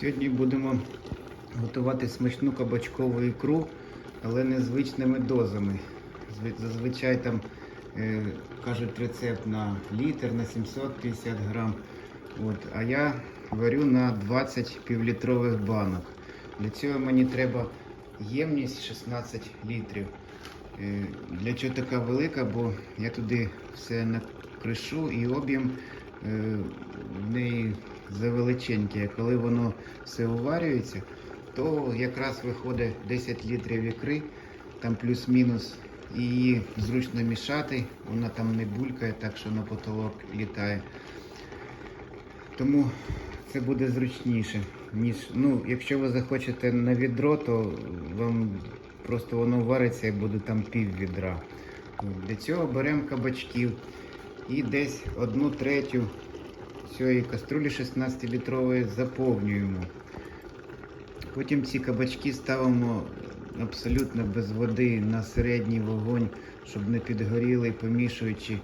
Сьогодні будемо готувати смачну кабачкову ікру, але незвичними дозами. Зазвичай там е, кажуть рецепт на літр, на 750 грам. От, а я варю на 20 півлітрових банок. Для цього мені треба ємність 16 літрів. Е, Для чого така велика? Бо я туди все накришу і об'єм е, в неї завеличенький. А коли воно все уварюється, то якраз виходить 10 літрів ікри, там плюс-мінус, і її зручно мішати, вона там не булькає, так що на потолок літає. Тому це буде зручніше, ніж ну, якщо ви захочете на відро, то вам просто воно вариться і буде там пів відра. Для цього беремо кабачків і десь одну третю цієї каструлі 16-літрової заповнюємо. Потім ці кабачки ставимо абсолютно без води на середній вогонь, щоб не підгоріли, помішуючи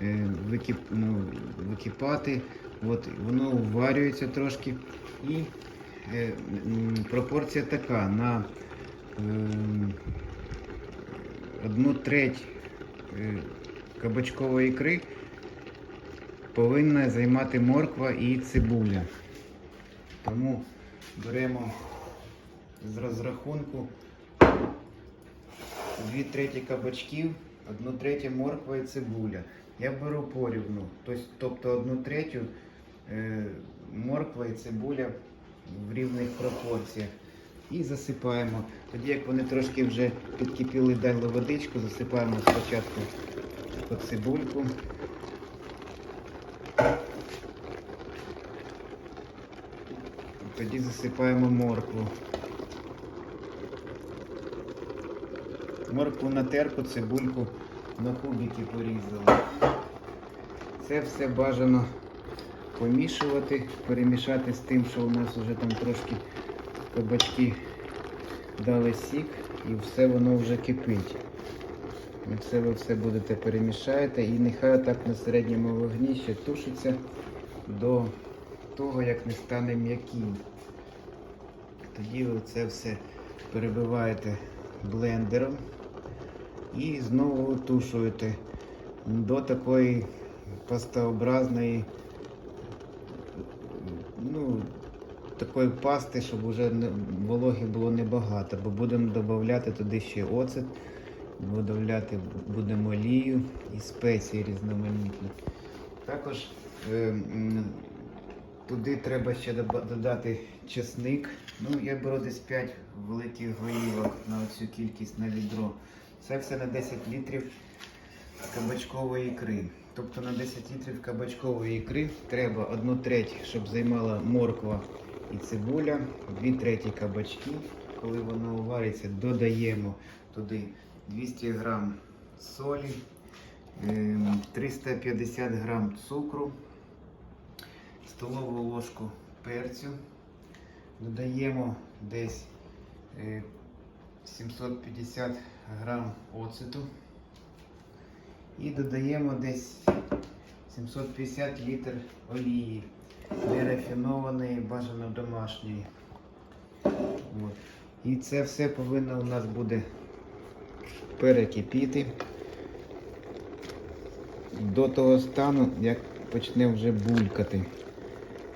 е, викип, ну, википати. От, воно уварюється трошки. І е, пропорція така на е, одну треть е, кабачкової ікри повинна займати морква і цибуля. Тому беремо з розрахунку 2 треті кабачків, 1 третя морква і цибуля. Я беру порівну, тобто 1 третю е, морква і цибуля в рівних пропорціях. І засипаємо. Тоді, як вони трошки вже підкипіли, дали водичку, засипаємо спочатку по цибульку. Тоді засипаємо моркву. Моркву на терку, цибульку на кубики порізали. Це все бажано помішувати, перемішати з тим, що у нас вже там трошки кабачки дали сік і все воно вже кипить. Це ви все будете перемішаєте і нехай отак на середньому вогні ще тушиться до того, як не стане м'яким. Тоді ви це все перебиваєте блендером і знову тушуєте до такої пастообразної, ну, такої пасти, щоб вже вологи було небагато, бо будемо додавати туди ще оцет, додавати будемо олію і спеції різноманітні. Також е, туди треба ще додати чесник. Ну, я беру десь 5 великих гоїлок на оцю кількість на відро. Це все на 10 літрів кабачкової ікри. Тобто на 10 літрів кабачкової ікри треба 1 треть, щоб займала морква і цибуля, 2 треті кабачки. Коли воно увариться, додаємо туди 200 грам солі, ем, 350 грам цукру, столову ложку перцю. Додаємо десь е, 750 грам оцету. І додаємо десь 750 літр олії, нерафінованої, бажано домашньої. От. І це все повинно у нас буде перекипіти до того стану, як почне вже булькати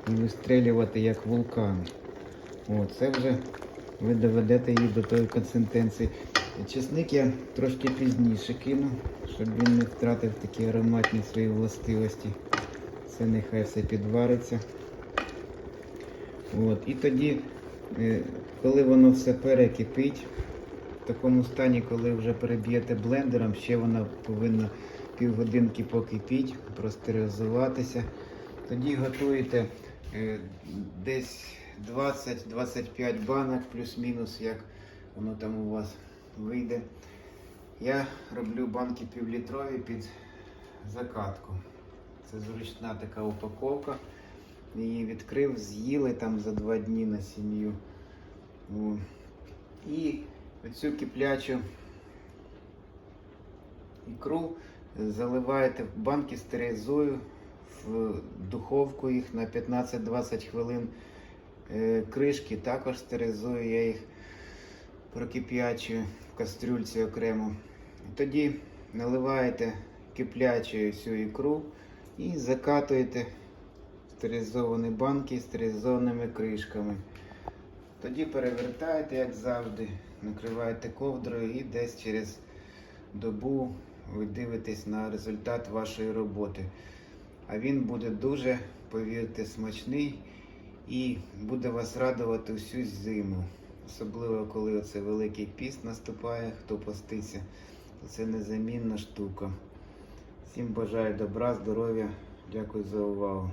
і вистрелювати як вулкан. О, це вже ви доведете її до тої консистенції. Чесник я трошки пізніше кину, щоб він не втратив такі ароматні свої властивості. Це нехай все підвариться. От. І тоді, е, коли воно все перекипить, в такому стані, коли вже переб'єте блендером, ще вона повинна півгодинки покипіть, простерилізуватися. Тоді готуєте е, десь 20-25 банок, плюс-мінус, як воно там у вас вийде. Я роблю банки півлітрові під закатку. Це зручна така упаковка. Її відкрив, з'їли там за два дні на сім'ю. І оцю киплячу ікру заливаєте в банки, стерилізую в духовку їх на 15-20 хвилин Е, Кришки також стерилізую, я їх прокип'ячую в кастрюльці окремо. Тоді наливаєте киплячу всю ікру і закатуєте стерилізовані банки стерилізованими кришками. Тоді перевертаєте, як завжди, накриваєте ковдрою і десь через добу ви дивитесь на результат вашої роботи. А він буде дуже, повірте, смачний і буде вас радувати всю зиму. Особливо, коли оце великий піст наступає, хто поститься, то це незамінна штука. Всім бажаю добра, здоров'я. Дякую за увагу.